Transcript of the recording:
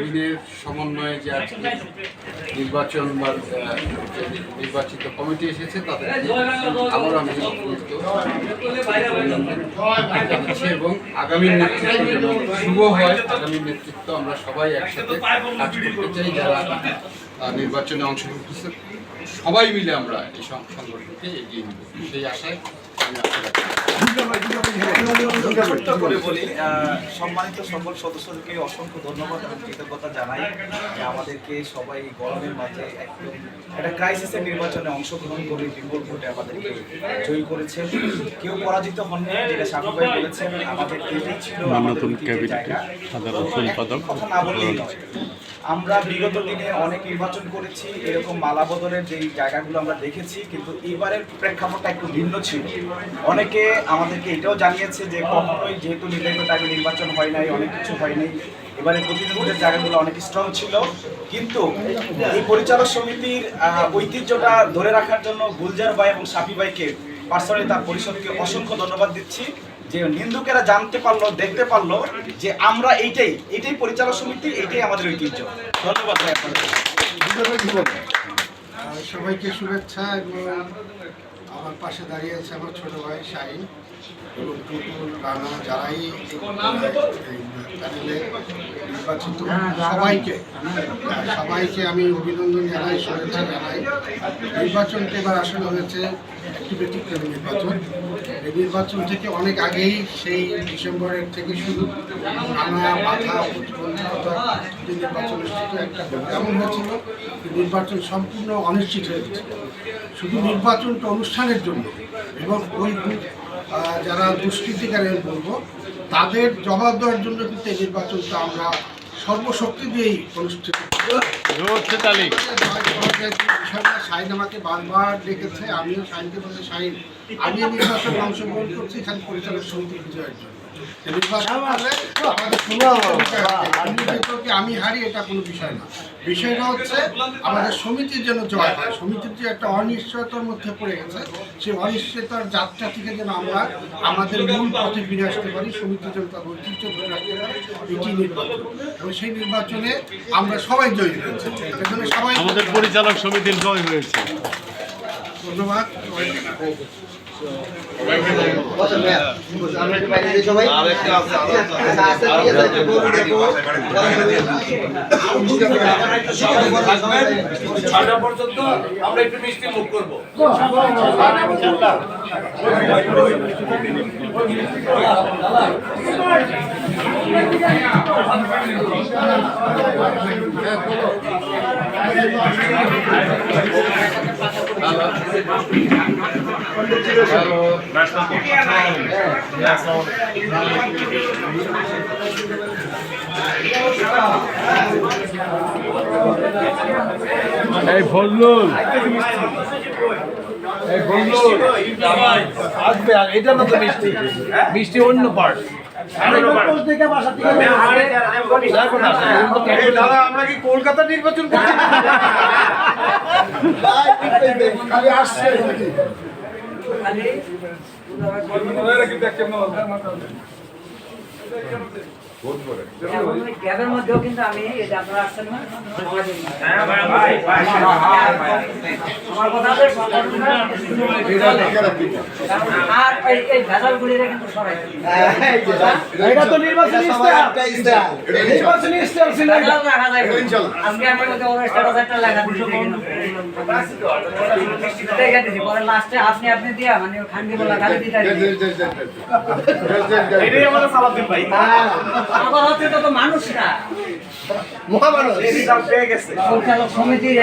প্রবীণের সমন্বয়ে যে আজকে নির্বাচন বা নির্বাচিত কমিটি এসেছে তাদের আবার আমি এবং আগামী নেতৃত্ব শুভ হয়, আগামী নেতৃত্ব আমরা সবাই একসাথে কাজ করতে চাই, যারা নির্বাচনে অংশগ্রহণ করছে, সবাই মিলে আমরা এই সংগঠনকে এগিয়ে নিব। সেই আশায় করে বলি সম্মানিত সকল সদস্যদেরকে অসংখ্য ধন্যবাদ এবং কৃতজ্ঞতা জানাই যে আমাদেরকে সবাই গরমের মাঝে একদম একটা ক্রাইসিসের নির্বাচনে অংশগ্রহণ করে বিপুল ভোটে আমাদেরকে জয়ী করেছেন কেউ পরাজিত হননি যেটা সাফি ভাই বলেছেন আমাদের এটাই ছিল আমাদের ক্যাবিনেটের জায়গা। সম্পাদক কথা না বললেই নয় আমরা বিগত দিনে অনেক নির্বাচন করেছি এরকম মালা বদলের যেই জায়গাগুলো আমরা দেখেছি কিন্তু এবারের প্রেক্ষাপটটা একটু ভিন্ন ছিল। অনেকে আমাদেরকে এটাও জানিয়েছে যে কখনোই যেহেতু নির্ধারিত টাইমে নির্বাচন হয় নাই, অনেক কিছু হয় নাই, এবারে প্রতিনিধিদের জায়গাগুলো অনেক স্ট্রং ছিল। কিন্তু এই পরিচালক সমিতির ঐতিহ্যটা ধরে রাখার জন্য গুলজার ভাই এবং সাফি ভাইকে পার্সোনালি তার পরিষদকে অসংখ্য ধন্যবাদ দিচ্ছি যে নিন্দুকেরা জানতে পারল, দেখতে পারল যে আমরা এইটাই এটাই পরিচালক সমিতি, এইটাই আমাদের ঐতিহ্য। ধন্যবাদ ভাই আপনাদের। সবাইকে শুভেচ্ছা এবং আমার পাশে দাঁড়িয়ে আছে আমার ছোট ভাই শাহিন এবং টুটুল রানা, যারাই প্যানেলে নির্বাচিত সবাইকে সবাইকে আমি অভিনন্দন জানাই, শুভেচ্ছা জানাই। নির্বাচনটা এবার আসলে হয়েছে একটি ব্যতিক্রমী নির্বাচন। এই নির্বাচন থেকে অনেক আগেই সেই ডিসেম্বরের থেকে শুরু নানা বাধা প্রতিবন্ধকতা নির্বাচন একটা এমন হয়েছিল যে নির্বাচন সম্পূর্ণ অনিশ্চিত হয়ে গেছিল শুধু নির্বাচনটা অনুষ্ঠানের জন্য এবং ওই যারা দুষ্কৃতিকারী বলব তাদের জবাব দেওয়ার জন্য কিন্তু এই নির্বাচনটা আমরা সর্বশক্তি দিয়েই অনুষ্ঠিত শাহিন আমাকে বারবার ডেকেছে আমিও শাহিনকে বলতে শাহিন আমি এই নির্বাচনে অংশগ্রহণ করছি এখানে পরিচালক সমিতি বিজয়ের জন্য। আমি হারি এটা কোনো বিষয় না বিষয়টা হচ্ছে আমাদের সমিতির যেন জয় হয় সমিতির যে একটা অনিশ্চয়তার মধ্যে পড়ে গেছে সেই অনিশ্চয়তার যাত্রা থেকে যেন আমরা আমাদের মূল পথে ফিরে আসতে পারি সমিতি যেন তার ঐতিহ্য ধরে রাখতে পারে এটি নির্বাচন এবং সেই নির্বাচনে আমরা সবাই জয়ী হয়েছি। এজন্য সবাই আমাদের পরিচালক সমিতির জয় হয়েছে ধন্যবাদ। ছয়টা পর্যন্ত আমরা একটু মিষ্টি মুখ করব এই ফজলুল আসবে আর এটা না তো মিষ্টি। মিষ্টি অন্য পার্ট দাদা আমরা কি কলকাতা নির্বাচন করছি? ক্যাবের মধ্যেও কিন্তু আমি আপনারা আসছেন না এটা তো নির্বাচনী নির্বাচনী ছিল আজকে ওর স্ট্যাটাস একটা পরে লাস্টে আপনি আপনি দিয়া মানে খান্ডি বলা গালি দিতে এটাই আমাদের সালাদ্দিন ভাই। আমার হচ্ছে তো মানুষ না। সমিতির